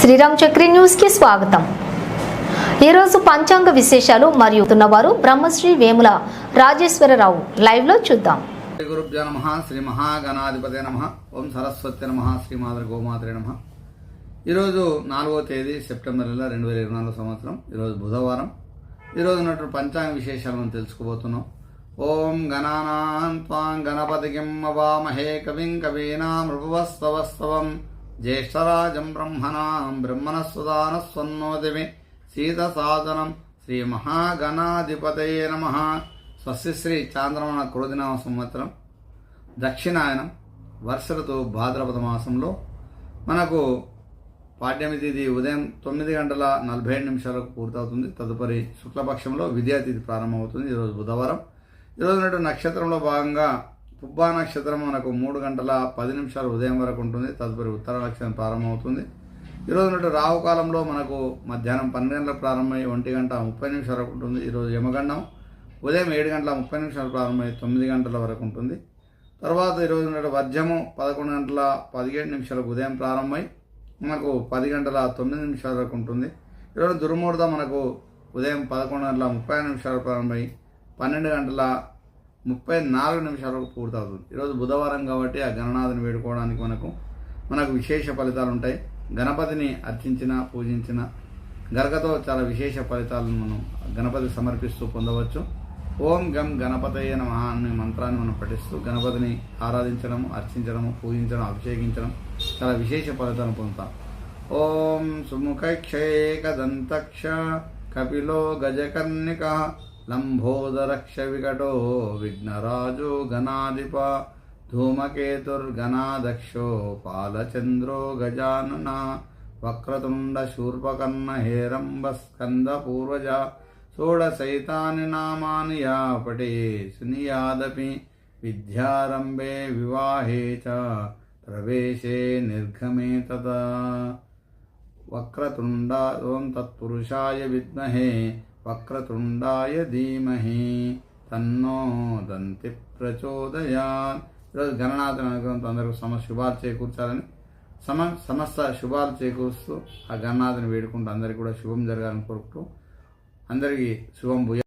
శ్రీరామ్ చక్రి న్యూస్కి స్వాగతం. ఈరోజు పంచాంగ విశేషాలు మరియు ఉన్నవారు బ్రహ్మశ్రీ వేముల రాజేశ్వరరావు లైవ్లో చూద్దాం. శ్రీ గురుభ్యో నమ శ్రీ మహాగణాధిపతి నమ ఓం సరస్వతి నమ శ్రీ మాతృ గోమాత్రి నమ. ఈరోజు నాలుగో తేదీ సెప్టెంబర్ నెల రెండు వేల ఇరవై నాలుగు సంవత్సరం. ఈరోజు బుధవారం. ఈరోజు ఉన్నటువంటి పంచాంగ విశేషాలు మనం తెలుసుకోబోతున్నాం. ఓం గణానాం త్వాం గణపతికిం అవామహే కవిం కవీనాం మృభువస్తవస్తవం జ్యేష్ఠరాజం బ్రహ్మణాం సీత సీతసాదనం శ్రీ మహాగణాధిపతయే నమ స్వస్తి శ్రీ చాంద్రమణ క్రోధినామ సంవత్సరం దక్షిణాయనం వర్ష ఋతు భాద్రపద మాసంలో మనకు పాడ్యమి ఉదయం తొమ్మిది గంటల నలభై ఏడు నిమిషాలకు పూర్తవుతుంది. తదుపరి శుక్లపక్షంలో విద్యాతిథి ప్రారంభమవుతుంది. ఈరోజు బుధవారం. ఈరోజు నాడు నక్షత్రంలో భాగంగా పుబ్బా నక్షత్రం మనకు మూడు గంటల పది నిమిషాలు ఉదయం వరకు ఉంటుంది. తదుపరి ఉత్తర నక్షత్రం ప్రారంభమవుతుంది ఈరోజు నుండి రావు కాలంలో మనకు మధ్యాహ్నం పన్నెండు గంటలకు ప్రారంభమై ఒంటి గంట ముప్పై నిమిషాల వరకు ఉంటుంది. ఈరోజు యమగండం ఉదయం ఏడు గంటల ముప్పై నిమిషాలు ప్రారంభమై తొమ్మిది గంటల వరకు ఉంటుంది. తర్వాత ఈరోజు నుండి వజ్రము పదకొండు గంటల పదిహేడు నిమిషాలకు ఉదయం ప్రారంభమై మనకు పది గంటల తొమ్మిది నిమిషాల వరకు ఉంటుంది. ఈరోజు దుర్ముహూర్తం మనకు ఉదయం పదకొండు గంటల ముప్పై నిమిషాలు ప్రారంభమై పన్నెండు గంటల ముప్పై నాలుగు నిమిషాలకు పూర్తవుతుంది. ఈరోజు బుధవారం కాబట్టి ఆ గణనాథుని వేడుకోవడానికి మనకు మనకు విశేష ఫలితాలు ఉంటాయి. గణపతిని అర్చించిన పూజించిన గరగతో చాలా విశేష ఫలితాలను మనం గణపతి సమర్పిస్తూ పొందవచ్చు. ఓం గం గణపతయ్య నమ అనే మంత్రాన్ని మనం పఠిస్తూ గణపతిని ఆరాధించడం అర్చించడము పూజించడం అభిషేకించడం చాలా విశేష ఫలితాలను పొందుతాం. ఓం సుముఖక్షేకదంతక్ష కపిలో గజకర్ణిక लम्भोदरक्षविकटो विघ्नराजो गणाधिप धूमकेतुर्गणादक्षो पालचन्द्रो गजानना वक्रतुण्डशूर्वकर्णहेरम्भस्कन्धपूर्वजा षोडशैतानि नामानि या पटे सुनियादपि विद्यारम्भे विवाहे च प्रवेशे निर्गमे निर्घमे तत वक्रतुण्डादौन्तत्पुरुषाय विद्महे వక్రతుండాయ ధీమహి తన్నో దంతి ప్రచోదయా ఈరోజు గణనాథం అనుగ్రహంతో అందరికీ సమ శుభాలు చేకూర్చాలని సమ సమస్త శుభాలు చేకూరుస్తూ ఆ గణనాథుని వేడుకుంటూ అందరికీ కూడా శుభం జరగాలని కోరుకుంటూ అందరికీ శుభం భూయ